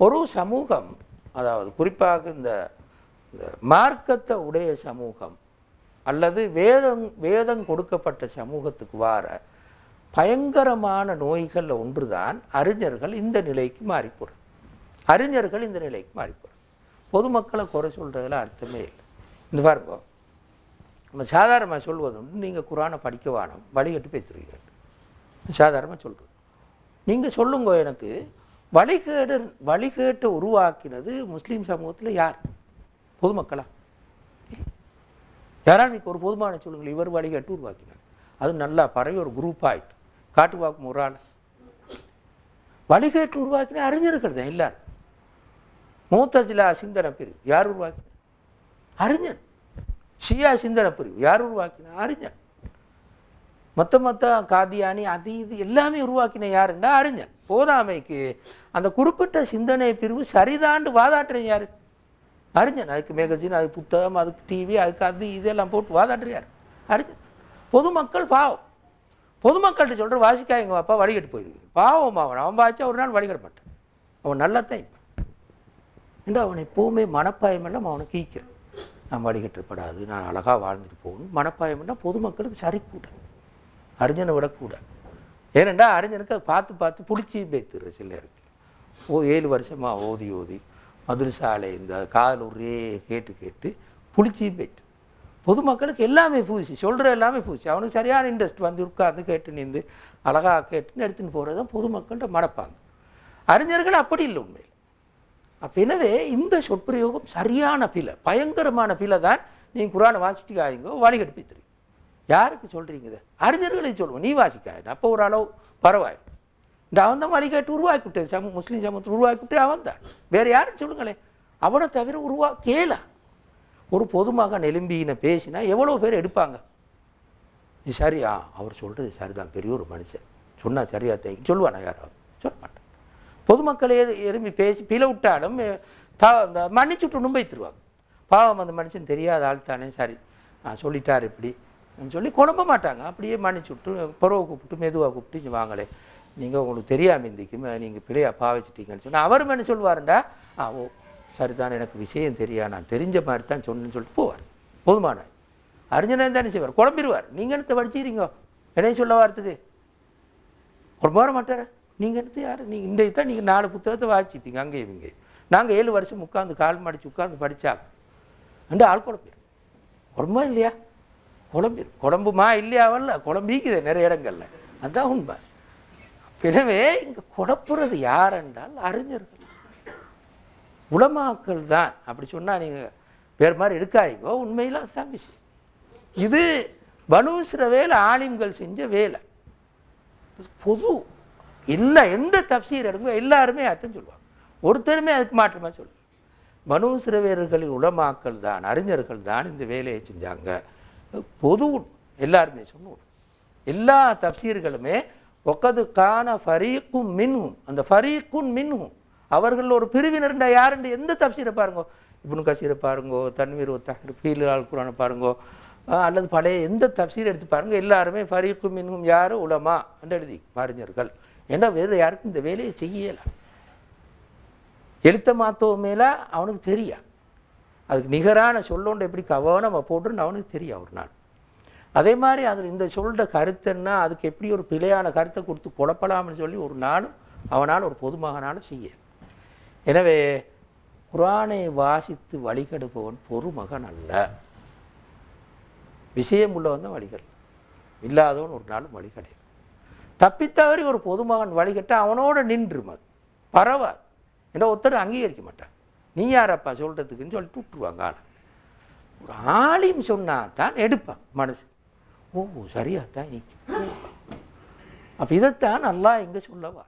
ஒரு சமூகம் அதாவது குறிப்பாக இந்த இந்த மார்க்கத்தை உடைய சமூகம் அல்லது வேதம் வேதம் கொடுக்கப்பட்ட சமூகத்துக்கு வார பயங்கரமான நோய்களில் ஒன்றுதான் அறிஞர்கள் இந்த நிலைக்கு மாறிப்போகிறது அறிஞர்கள் இந்த நிலைக்கு மாறிப்போகிறது பொதுமக்களை குறை சொல்கிறதுல அர்த்தமே இல்லை. இந்த பாருங்க நம்ம சாதாரணமாக சொல்வது உண்டு நீங்கள் குரானை படிக்க வேணும் வழிகட்டு பேத்துருவீங்க சாதாரணமாக சொல்கிறோம் நீங்கள் சொல்லுங்க எனக்கு வழிகேடு வழிகேட்டை உருவாக்கினது முஸ்லீம் சமூகத்தில் யார்? பொதுமக்களா? யாரா இன்னைக்கு ஒரு பொதுமான சொல்லுங்கள் இவர் வழிகேட்டு உருவாக்கினார். அது நல்லா பரவி ஒரு குரூப் ஆயிட்டு. காட்டுவாக்கும் ஒரு ஆள் வழிகேட்டு உருவாக்கின அறிஞர்கள் தான் எல்லாரும். மூத்தஜிலா சிந்தனை பிரிவு யார் உருவாக்கின? அறிஞன் ஷியா சிந்தனை பிரிவு யார் உருவாக்கின? அறிஞன் மொத்த மொத்த காதியானி அது இது எல்லாமே உருவாக்கின யாருன்னா அறிஞன் போதாமைக்கு அந்த குறிப்பிட்ட சிந்தனை பிரிவு சரிதாண்டு வாதாட்டுறேன் யார்? அறிஞன். அதுக்கு மேகசின் அதுக்கு புத்தகம் அதுக்கு டிவி அதுக்கு அது இதெல்லாம் போட்டு வாதாட்டுறியார் யார்? அறிஞன். பொதுமக்கள் பாவம். பொதுமக்கள்கிட்ட சொல்கிற வாசிக்கா எங்கள் அப்பா வழிகட்டு போயிருக்கு. பாவம் அவன். அவன் வாய்ச்சா ஒரு நாள் வழிகட மாட்டான். அவன் நல்லத்தான் இப்போ. என்று அவன் எப்போவுமே மனப்பாயம் எல்லாம் அவனை கீக்கிறான் நான் வழிகட்டப்படாது நான் அழகாக வாழ்ந்துட்டு போகணும். மனப்பாயம்னா பொதுமக்களுக்கு சரி கூட அறிஞனை விடக்கூடாது. ஏனெண்டா அறிஞனுக்கு அதை பார்த்து பார்த்து பிடிச்சி பேத்துரு சிலருக்கு ஓ ஏழு வருஷமாக ஓதி ஓதி மதுரசாலை இந்த காதல் ஒரே கேட்டு கேட்டு புளிச்சி போயிட்டு பொதுமக்களுக்கு எல்லாமே புதுசு சொல்கிற எல்லாமே புதுசு அவனுக்கு சரியான இன்ட்ரெஸ்ட் வந்து உட்கார்ந்து கேட்டு நின்று அழகாக கேட்டுன்னு எடுத்துன்னு போகிறது தான் பொதுமக்கள்கிட்ட மடப்பாங்க. அறிஞர்கள் அப்படி இல்லை உண்மையில். அப்போ எனவே இந்த சொற்பிரயோகம் சரியான பிழை பயங்கரமான பிழை தான் நீங்கள் குரானை வாசிட்டு வழிகட்டு தெரியும் யாருக்கு சொல்கிறீங்க இதை? அறிஞர்களை சொல்லுவோம். நீ வாசிக்காது அப்போ ஒரு அளவு பரவாயில்லை. இந்த அவன் தான் வழிகாட்டு உருவாக்கிவிட்டு சம முஸ்லீம் சமூகத்தை உருவாக்கிவிட்டு அவன் தான். வேறு யாரும் சொல்லுங்களேன் அவனை தவிர உருவா கேளா. ஒரு பொதுமகன் எலும்பியின பேசினா எவ்வளோ பேர் எடுப்பாங்க? சரியா? அவர் சொல்கிறது சரிதான். பெரிய ஒரு மனுஷன். சொன்னால் சரியா தேங்க சொல்லுவானா யாராவது சொல்ல மாட்டேன். பொதுமக்களே எலும்பி பேசி பிளை விட்டாலும் த இந்த மன்னிச்சுட்டு வைத்துருவாங்க பாவம் அந்த மனுஷன் தெரியாத ஆள் தானே. சரி. ஆ சொல்லிட்டார் இப்படி. சொல்லி குழம்ப மாட்டாங்க. அப்படியே மன்னிச்சு விட்டு புறவை கூப்பிட்டு மெதுவாக கூப்பிட்டு இங்கே வாங்களே. நீங்கள் உங்களுக்கு தெரியாமல் இருந்திக்கும் நீங்கள் பிழையா பாவச்சிட்டீங்கன்னு சொன்னால் அவரும் என்ன சொல்லுவாருண்டா. ஆ ஓ சரிதான் எனக்கு விஷயம் தெரியா நான் தெரிஞ்ச மாதிரி தான் சொன்னேன்னு சொல்லிட்டு போவார். போதுமான. அறிஞனே தானே செய்வார். குழம்பிடுவார் நீங்கள் எடுத்து படிச்சிருங்க என்னையும் சொல்ல வாரத்துக்கு. குழம்ப வர மாட்டார்? நீங்கள் எடுத்து யார்? நீங்கள் இன்றைக்கு தான் நீங்கள் நாலு புத்தகத்தை வாசிப்பீங்க அங்கே இவங்க நாங்கள் ஏழு வருஷம் உட்காந்து கால் மடித்து உட்காந்து படித்தா ரெண்டு ஆள் குழம்பிடும் குழம்பா இல்லையா? குழம்பி குழம்புமா இல்லையாவல்ல குழம்பிக்குது நிறைய இடங்களில். அதுதான் உண்மை. எனவே இங்கே குழப்புறது யார் என்றால் அறிஞர்கள். உளமாக்கள் தான். அப்படி சொன்னால் நீங்கள் வேறு மாதிரி எடுக்காதீங்கோ உண்மையில் அதுதான் விஷயம். இது வலுசுற வேலை ஆலிம்கள் செஞ்ச வேலை. பொது. இல்லை எந்த தப்சீர் எடுங்கோ எல்லாருமே அதான் சொல்லுவாங்க. ஒருத்தருமே அதுக்கு மாற்றமாக சொல்லுவாங்க பனு வீரர்களின் உளமாக்கள் தான் அறிஞர்கள் தான் இந்த வேலையை செஞ்சாங்க. பொது எல்லாருமே சொன்னோம் எல்லா தப்சீர்களுமே ஒக்கது கான ஃபரீக்கும் மின்ஹும். அந்த ஃபரீக்கும் மின்ஹும். அவர்கள் ஒரு பிரிவினர்ண்டா யாருண்டு? எந்த தப்சீரை பாருங்கோ? இப்னு கசீரை பாருங்கோ தன்வீர் தஹர் ஃபீல் ஆல் குரானை பாருங்கோ அல்லது பழைய எந்த தப்சீரை எடுத்து பாருங்கள் எல்லாருமே ஃபரீக்கும் மின்ஹும் யார்? உலமா என்று எழுதி அறிஞர்கள் ஏன்னா வேறு யாருக்கும் இந்த வேலையை செய்யலை? எழுத்த மாத்தவ மேலே அவனுக்கு தெரியா? அதுக்கு நிகரான சொல்லோண்டு எப்படி கவனமாக போட்டுன்னு அவனுக்கு தெரியும் ஒரு நாள். அதே மாதிரி அதில் இந்த சொல்கிற கருத்துன்னா அதுக்கு எப்படி ஒரு பிழையான கருத்தை கொடுத்து குழப்பலாம்னு சொல்லி ஒரு நாளும் அவனால் ஒரு பொதுமகனால் செய்ய. எனவே குரானை வாசித்து வழிகெடுப்பவன் பொறுமகன் அல்ல. விஷயம் உள்ளவன் தான் வழிகள். இல்லாதவன் ஒரு நாளும் வழிகடையும் தப்பித்தவறி ஒரு பொதுமகன் வழிகட்ட அவனோட நின்று அது. பரவாது. ஏன்னா ஒருத்தர் அங்கீகரிக்க மாட்டான் நீ யாரப்பா சொல்கிறதுக்குன்னு சொல்லிட்டு விட்டுருவாங்க ஆளை. ஒரு ஆலிம் சொன்னால் தான் எடுப்பான் மனசு ஓ சரியாக தான் அப்போ இதைத்தான் நல்லா இங்கே சொல்லவா